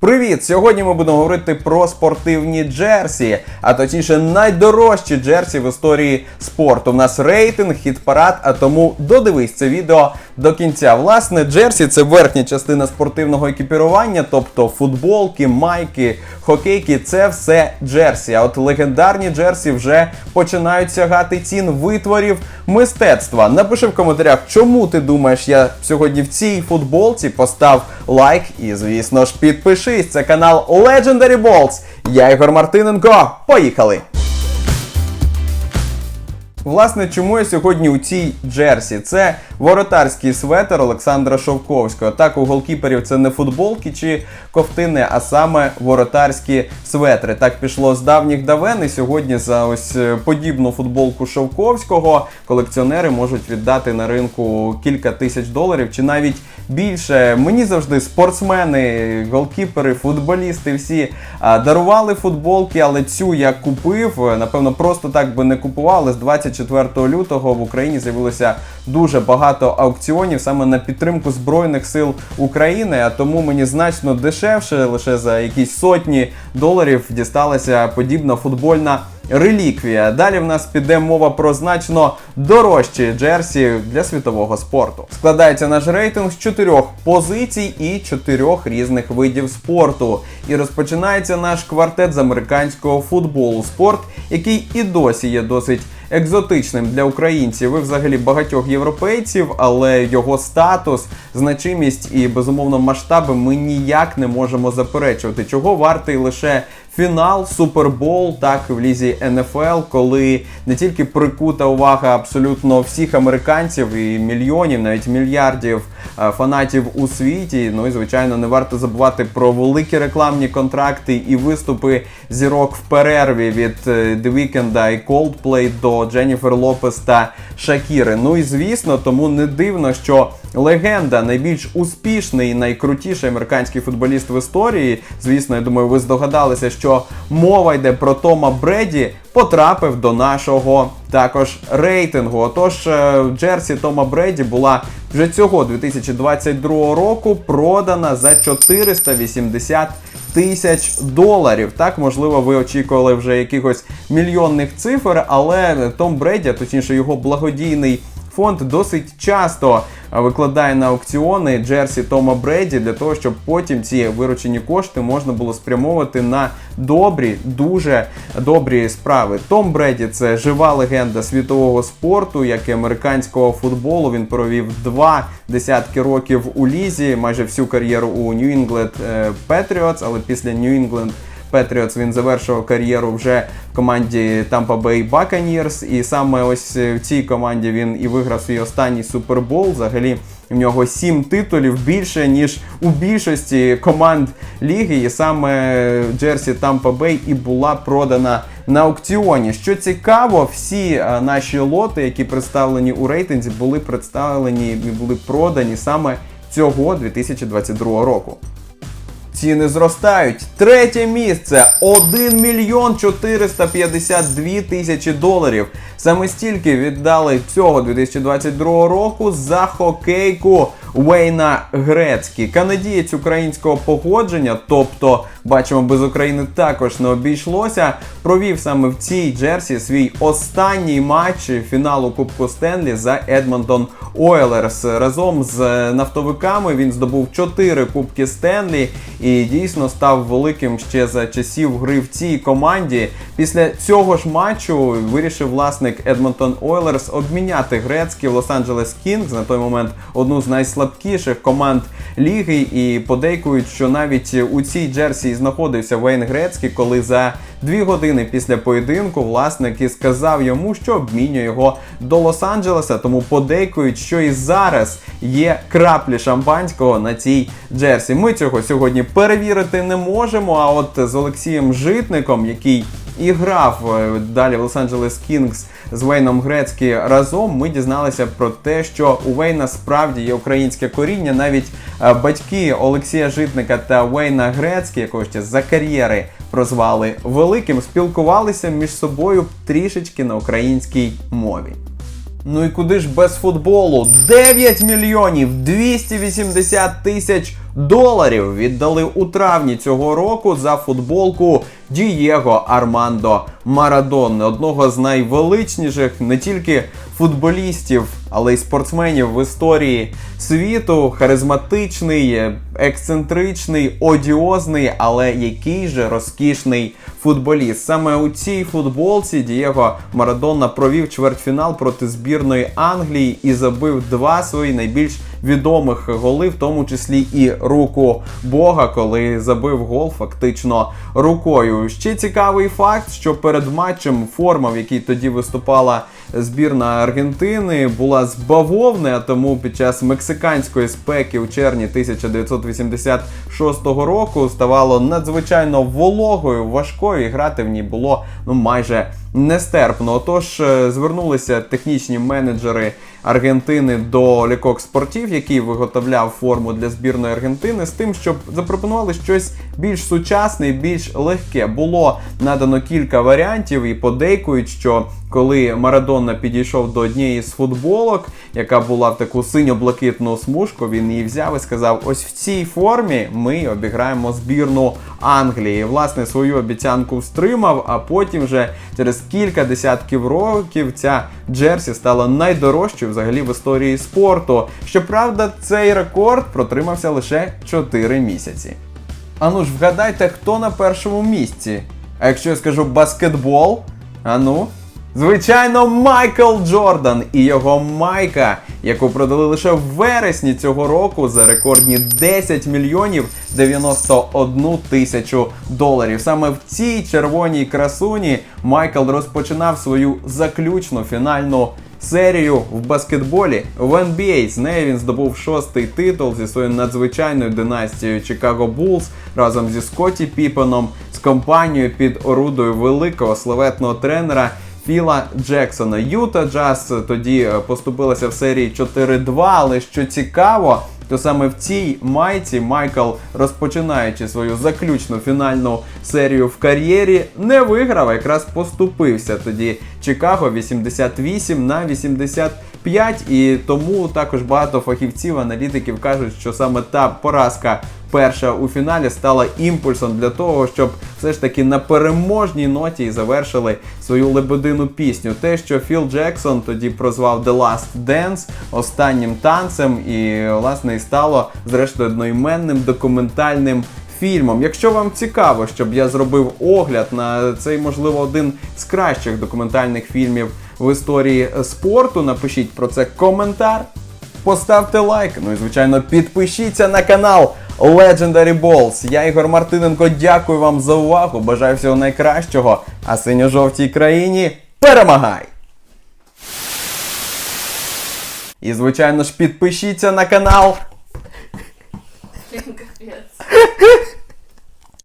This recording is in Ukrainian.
Привіт! Сьогодні ми будемо говорити про спортивні джерсі, а точніше найдорожчі джерсі в історії спорту. У нас рейтинг, хіт-парад, а тому додивись це відео до кінця. Власне, джерсі це верхня частина спортивного екіпірування, тобто футболки, майки, хокейки це все джерсі. А от легендарні джерсі вже починають сягати цін витворів мистецтва. Напиши в коментарях, чому ти думаєш, я сьогодні в цій футболці постав лайк і, звісно ж, підпишись. Це канал Legendary Balls. Я Ігор Мартиненко. Поїхали! Власне, чому я сьогодні у цій джерсі? Це воротарський светер Олександра Шовковського. Так, у голкіперів це не футболки чи ковтини, а саме воротарські светри. Так пішло з давніх давен. І сьогодні за ось е, подібну футболку Шовковського колекціонери можуть віддати на ринку кілька тисяч доларів чи навіть більше. Мені завжди спортсмени, голкіпери, футболісти всі дарували футболки, але цю я купив. Е, Напевно, просто так би не купував, але з 24 лютого в Україні з'явилося дуже багато аукціонів саме на підтримку Збройних сил України. А тому мені значно дешевше, лише за якісь сотні доларів дісталася подібна футбольна. Реліквія. Далі в нас піде мова про значно дорожчі джерсі для світового спорту. Складається наш рейтинг з чотирьох позицій і чотирьох різних видів спорту. І розпочинається наш квартет з американського футболу. Спорт, який і досі є досить екзотичним для українців і взагалі багатьох європейців, але його статус, значимість і безумовно масштаби ми ніяк не можемо заперечувати. Чого вартий лише фінал Супербол, так в лізі НФЛ, коли не тільки прикута увага абсолютно всіх американців і мільйонів, навіть мільярдів е, фанатів у світі. Ну і звичайно, не варто забувати про великі рекламні контракти і виступи зірок в перерві від е, The Weeknd і Coldplay до Дженніфер Лопес та Шакіри. Ну і звісно, тому не дивно, що легенда, найбільш успішний і найкрутіший американський футболіст в історії. Звісно, я думаю, ви здогадалися, що мова йде про Тома Бреді. Потрапив до нашого також рейтингу. Отож, е, Джерсі Тома Бреді була вже цього 2022 року продана за 480 тисяч доларів. Так, можливо, ви очікували вже якихось мільйонних цифр, але Том Бреді, точніше його благодійний фонд, досить часто викладає на аукціони Джерсі Тома Бреді для того, щоб потім ці виручені кошти можна було спрямовувати на добрі, дуже добрі справи. Том Бреді це жива легенда світового спорту, як і американського футболу. Він провів два десятки років у лізі, майже всю кар'єру у New England е, Patriots, але після New England Patriots він завершував кар'єру вже в команді Tampa Bay Buccaneers. І саме ось в цій команді він і виграв свій останній супербол. Взагалі в нього сім титулів більше, ніж у більшості команд ліги. І саме Джерсі Tampa Bay і була продана на аукціоні. Що цікаво, всі наші лоти, які представлені у рейтинзі, були представлені і були продані саме цього 2022 року. Ціни зростають. Третє місце 1 мільйон 452 тисячі доларів. Саме стільки віддали цього 2022 року за хокейку Уейна Грецькі. Канадієць українського походження, тобто бачимо, без України також не обійшлося. Провів саме в цій джерсі свій останній матч фіналу Кубку Стенлі за Едмонтон Ойлерс. Разом з нафтовиками він здобув 4 кубки Стенлі і дійсно став великим ще за часів гри в цій команді. Після цього ж матчу вирішив власник Едмонтон Ойлерс обміняти грецький в Лос-Анджелес Кінгс на той момент одну з найслабкіших команд ліги. І подейкують, що навіть у цій джерсі знаходився Вейн Грецький, коли за дві години після поєдинку власник і сказав йому, що обмінює його до Лос-Анджелеса. Тому подейкують, що і зараз є краплі шампанського на цій джерсі. Ми цього сьогодні перевірити не можемо. А от з Олексієм Житником, який і грав е, далі в Лос-Анджелес Кінгс з Вейном Грецькі разом. Ми дізналися про те, що у Вейна справді є українське коріння. Навіть е, батьки Олексія Житника та Вейна Грецькі, якого ще за кар'єри прозвали великим, спілкувалися між собою трішечки на українській мові. Ну і куди ж без футболу? 9 мільйонів 280 тисяч доларів віддали у травні цього року за футболку Дієго Армандо Марадони, одного з найвеличніших не тільки футболістів, але й спортсменів в історії світу. Харизматичний, ексцентричний, одіозний, але який же розкішний футболіст. Саме у цій футболці Дієго Марадона провів чвертьфінал проти збірної Англії і забив два свої найбільш відомих голи, в тому числі і руку Бога, коли забив гол фактично рукою. Ще цікавий факт, що перед матчем форма, в якій тоді виступала збірна Аргентини, була з бавовни, а тому під час мексиканської спеки у червні 1986 року ставало надзвичайно вологою, важкою, і грати в ній було ну майже нестерпно. Отож, е, звернулися технічні менеджери Аргентини до Лікок Спортів, який виготовляв форму для збірної Аргентини, з тим, щоб запропонували щось більш сучасне і більш легке. Було надано кілька варіантів, і подейкують, що коли Марадона підійшов до однієї з футболок, яка була в таку синьо-блакитну смужку, він її взяв і сказав: ось в цій формі ми обіграємо збірну Англії. Власне, свою обіцянку стримав, а потім вже через кілька десятків років ця Джерсі стала найдорожчою взагалі в історії спорту. Щоправда, цей рекорд протримався лише 4 місяці. Ану ж, вгадайте, хто на першому місці? А якщо я скажу баскетбол, ану. Звичайно, Майкл Джордан і його майка, яку продали лише в вересні цього року за рекордні 10 мільйонів 91 тисячу доларів. Саме в цій червоній красуні Майкл розпочинав свою заключну фінальну серію в баскетболі в NBA. З нею він здобув шостий титул зі своєю надзвичайною династією Chicago Bulls разом зі Скотті Піпеном, з компанією під орудою великого славетного тренера. Філа Джексона. Юта Джаз тоді е, поступилася в серії 4-2, але що цікаво, то саме в цій майці Майкл, розпочинаючи свою заключну фінальну серію в кар'єрі, не виграв, а якраз поступився. Тоді Чикаго 88 на 85. І тому також багато фахівців, аналітиків кажуть, що саме та поразка. Перша у фіналі стала імпульсом для того, щоб все ж таки на переможній ноті завершили свою лебедину пісню. Те, що Філ Джексон тоді прозвав The Last Dance останнім танцем, і власне і стало зрештою одноіменним документальним фільмом. Якщо вам цікаво, щоб я зробив огляд на цей, можливо, один з кращих документальних фільмів в історії спорту, напишіть про це коментар. Поставте лайк, ну і звичайно підпишіться на канал Legendary Balls. Я Ігор Мартиненко. Дякую вам за увагу. Бажаю всього найкращого. А синьо-жовтій країні перемагай! І звичайно ж підпишіться на канал. Блин, капец.